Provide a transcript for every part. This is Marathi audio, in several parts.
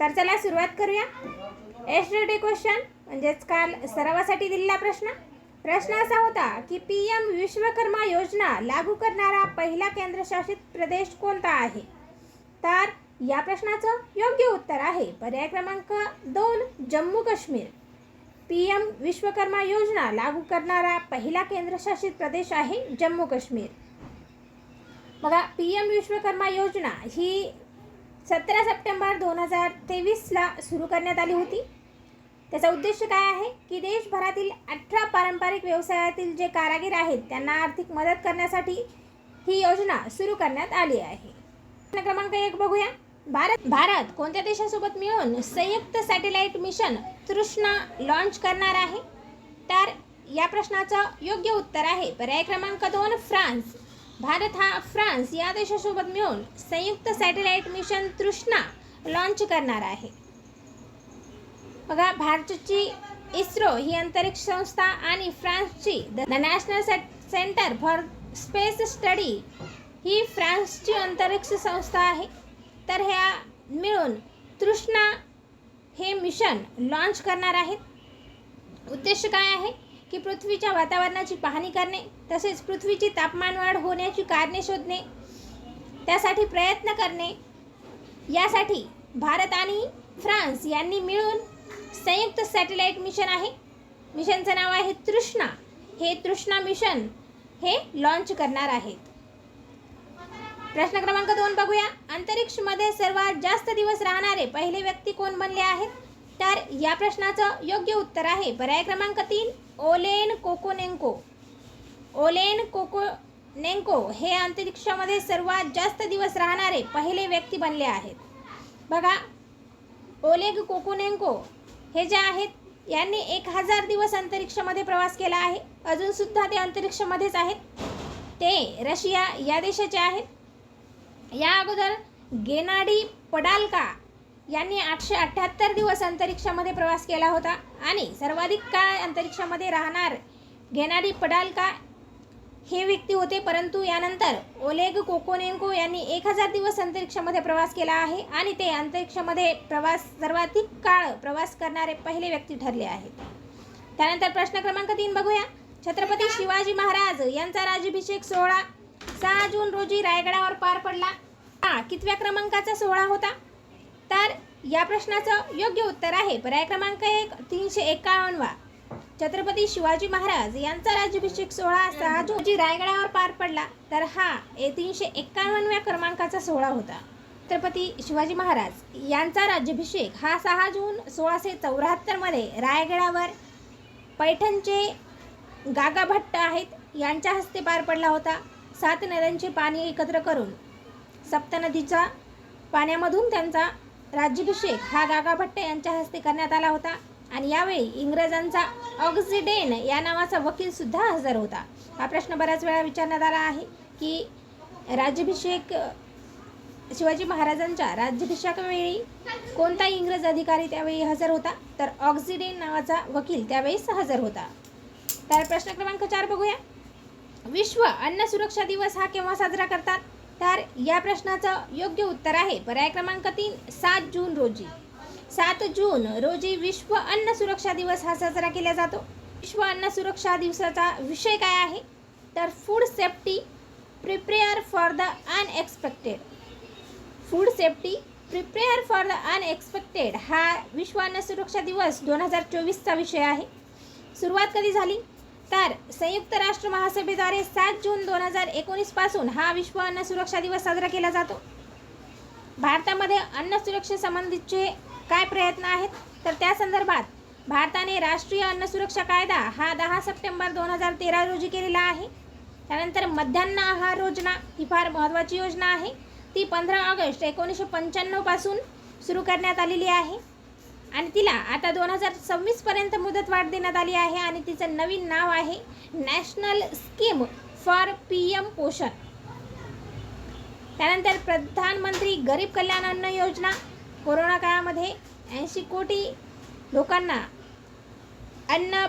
तर चला सुरुवात करूया. एस्टरडे क्वेश्चन म्हणजेच काल सरावासाठी दिलेला प्रश्न. प्रश्न असा होता की पी एम विश्वकर्मा योजना लागू करणारा पहिला केंद्रशासित प्रदेश कोणता आहे? तर या प्रश्नाचं योग्य उत्तर आहे पर्याय क्रमांक दोन जम्मू काश्मीर. पी एम विश्वकर्मा योजना लागू करणारा पहिला केंद्रशासित प्रदेश आहे जम्मू काश्मीर. बघा पी एम विश्वकर्मा योजना ही सतरा सप्टेंबर दोन हजार तेवीसला सुरू करण्यात आली होती. त्याचा उद्देश काय आहे? की देशभरातील अठरा पारंपरिक व्यवसायातील जे कारागीर आहेत त्यांना आर्थिक मदत करण्यासाठी ही योजना सुरू करण्यात आली आहे. प्रश्न क्रमांक एक बघूया. भारत भारत कोणत्या देशासोबत मिळून संयुक्त सॅटेलाइट मिशन तृष्णा लॉन्च करणार आहे? तर या प्रश्नाचं योग्य उत्तर आहे पर्याय क्रमांक दोन फ्रान्स. भारत हा फ्रान्स या देशासोबत मिळून संयुक्त सॅटेलाइट मिशन तृष्णा लॉन्च करणार आहे. बघा भारताची इस्रो ही अंतरिक्ष संस्था आणि फ्रान्सची the national centre for space study ही फ्रान्सची अंतरिक्ष संस्था आहे. तर ह्या मिळून तृष्णा हे मिशन लॉन्च करणार आहेत. उद्देश काय आहे? की पृथ्वीच्या वातावरणाची पाहणी करणे तसेच पृथ्वीची तापमानवाढ होण्याची कारणे शोधणे त्यासाठी प्रयत्न करणे. यासाठी भारत आणि फ्रान्स यांनी मिळून संयुक्त सॅटेलाइट मिशन आहे. मिशनचं नाव आहे तृष्णा. हे तृष्णा मिशन हे लॉन्च करणार आहेत. प्रश्न क्रमांक दोन बघूया. अंतरिक्षमध्ये सर्वात जास्त दिवस राहणारे पहिले व्यक्ती कोण बनले आहेत? तर या प्रश्नाचं योग्य उत्तर आहे पर्याय क्रमांक तीन. ओलेन कोकोनेंको. ओलेन कोकोनेंको हे अंतरिक्षामध्ये सर्वात जास्त दिवस राहणारे पहिले व्यक्ती बनले आहेत. बघा ओलेग कोकोनेंको हे जे आहेत यांनी एक हजार दिवस अंतरिक्षामध्ये प्रवास केला आहे. अजूनसुद्धा ते अंतरिक्षामध्येच आहेत. ते रशिया या देशाचे आहेत. या अगोदर गेनाडी पडालका यांनी आठशे अठ्ठ्याहत्तर दिवस अंतरिक्षामध्ये प्रवास केला होता आणि सर्वाधिक काळ अंतरिक्षामध्ये राहणार घेणारी पडालका हे व्यक्ती होते. परंतु यानंतर ओलेग कोकोनेंको यांनी एक हजार दिवस अंतरिक्षामध्ये प्रवास केला आहे आणि ते अंतरिक्षामध्ये प्रवास सर्वाधिक काळ प्रवास करणारे पहिले व्यक्ती ठरले आहेत. त्यानंतर प्रश्न क्रमांक तीन बघूया. छत्रपती शिवाजी महाराज यांचा राजाभिषेक सोहळा सहा जून रोजी रायगडावर पार पडला. हा कितव्या क्रमांकाचा सोहळा होता? या प्रश्नाचं योग्य उत्तर आहे. पर्याय क्रमांक एक तीनशे एकावन्नवा छत्रपती शिवाजी महाराज यांचा राज्याभिषेक सोहळा सहा जून रोजी रायगडावर पार पडला तर हा ए तीनशे एकावन्नव्या क्रमांकाचा सोहळा होता. छत्रपती शिवाजी महाराज यांचा राज्याभिषेक हा सहा जून सोळाशे चौऱ्याहत्तरमध्ये रायगडावर पैठणचे गागाभट्ट आहेत यांच्या हस्ते पार पडला होता. सात नद्यांचे पाणी एकत्र करून सप्तनदीच्या पाण्यामधून त्यांचा राज्याभिषेक हा गागा भट्ट यांच्या हस्ते करण्यात आला होता. आणि यावेळी इंग्रजांचा ऑक्सिडेन या नावाचा वकील सुद्धा हजर होता. हा प्रश्न बऱ्याच वेळा विचारण्यात आला आहे की राज्याभिषेक शिवाजी महाराजांच्या राज्याभिषेकावेळी कोणता इंग्रज अधिकारी त्यावेळी हजर होता? तर ऑक्सिडेन नावाचा वकील त्यावेळेस हजर होता. तर प्रश्न क्रमांक चार बघूया. विश्व अन्न सुरक्षा दिवस हा केव्हा साजरा करतात? तर या प्रश्नाचं योग्य उत्तर आहे. पर्याय क्रमांक तीन सात जून रोजी. सात जून रोजी विश्व अन्न सुरक्षा दिवस हा साजरा केला जातो. विश्व अन्न सुरक्षा दिवसाचा विषय काय आहे? तर food safety prepare for the unexpected food safety prepare for the unexpected हा विश्व अन्न सुरक्षा दिवस दोन हजार चोवीसचा विषय आहे. सुरुवात कधी झाली? तर संयुक्त राष्ट्र महासभेद्वारे सात जून दोन हजार एकोणीसपासून हा विश्व अन्न सुरक्षा दिवस साजरा केला जातो. भारतामध्ये अन्न सुरक्षेसंबंधीचे काय प्रयत्न आहेत? तर त्या संदर्भात भारताने राष्ट्रीय अन्न सुरक्षा कायदा हा दहा सप्टेंबर दोन हजार तेरा रोजी केलेला आहे. त्यानंतर मध्यान्न आहार योजना ही फार महत्त्वाची योजना आहे. ती पंधरा ऑगस्ट एकोणीसशे पंच्याण्णवपासून सुरू करण्यात आलेली आहे. आणि तिला आता दोन हजार सव्वीसपर्यंत मुदतवाढ देण्यात आली आहे आणि तिचं नवीन नाव आहे national scheme for P M Poshan. त्यानंतर प्रधानमंत्री गरीब कल्याण अन्न योजना कोरोना काळामध्ये ऐंशी कोटी लोकांना अन्न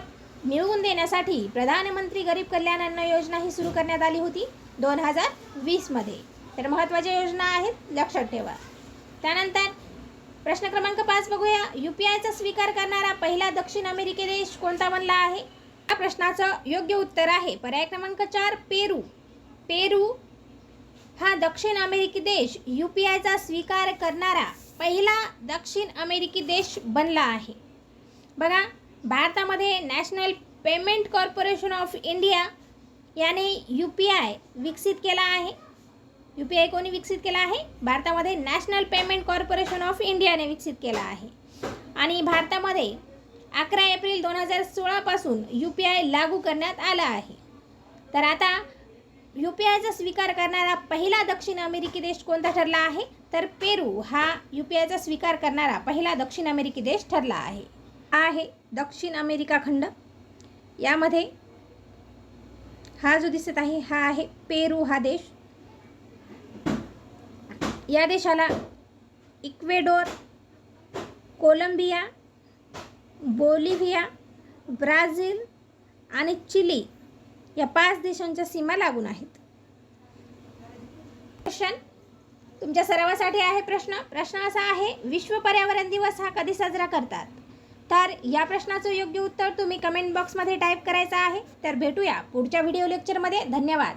मिळवून देण्यासाठी प्रधानमंत्री गरीब कल्याण अन्न योजना ही सुरू करण्यात आली होती दोन हजार वीसमध्ये. तर महत्त्वाच्या योजना आहेत लक्षात ठेवा. त्यानंतर प्रश्न क्रमांक पाच बघूया. यू पी आयचा स्वीकार करणारा पहिला दक्षिण अमेरिकी देश कोणता बनला आहे? या प्रश्नाचं योग्य उत्तर आहे. पर्याय क्रमांक चार पेरू. पेरू हा दक्षिण अमेरिकी देश यू पी आयचा स्वीकार करणारा पहिला दक्षिण अमेरिकी देश बनला आहे. बघा भारतामध्ये national payment corporation of India याने यू पी आय विकसित केला आहे. यू पी आय कोणी विकसित केला आहे? भारतामध्ये नॅशनल पेमेंट कॉर्पोरेशन ऑफ इंडियाने विकसित केला आहे. आणि भारतामध्ये अकरा एप्रिल दोन हजार सोळापासून यू पी आय लागू करण्यात आला आहे. तर आता यू पी आयचा स्वीकार करणारा पहिला दक्षिण अमेरिकी देश कोणता ठरला आहे? तर पेरू हा यू पी आयचा स्वीकार करणारा पहिला दक्षिण अमेरिकी देश ठरला आहे. हा आहे दक्षिण अमेरिका खंड. यामध्ये हा जो दिसत आहे हा आहे पेरू हा देश. या देशाला इक्वेडोर कोलंबिया बोलिव्हिया ब्राझील आणि चिली या पाच देशांच्या सीमा लागून आहेत. क्वेश्चन तुमच्या सरावासाठी आहे प्रश्न. प्रश्न असा आहे विश्व पर्यावरण दिवस हा कधी साजरा करतात? तर या प्रश्नाचं योग्य उत्तर तुम्ही कमेंट बॉक्समध्ये टाईप करायचं आहे. तर भेटूया पुढच्या व्हिडिओ लेक्चरमध्ये धन्यवाद.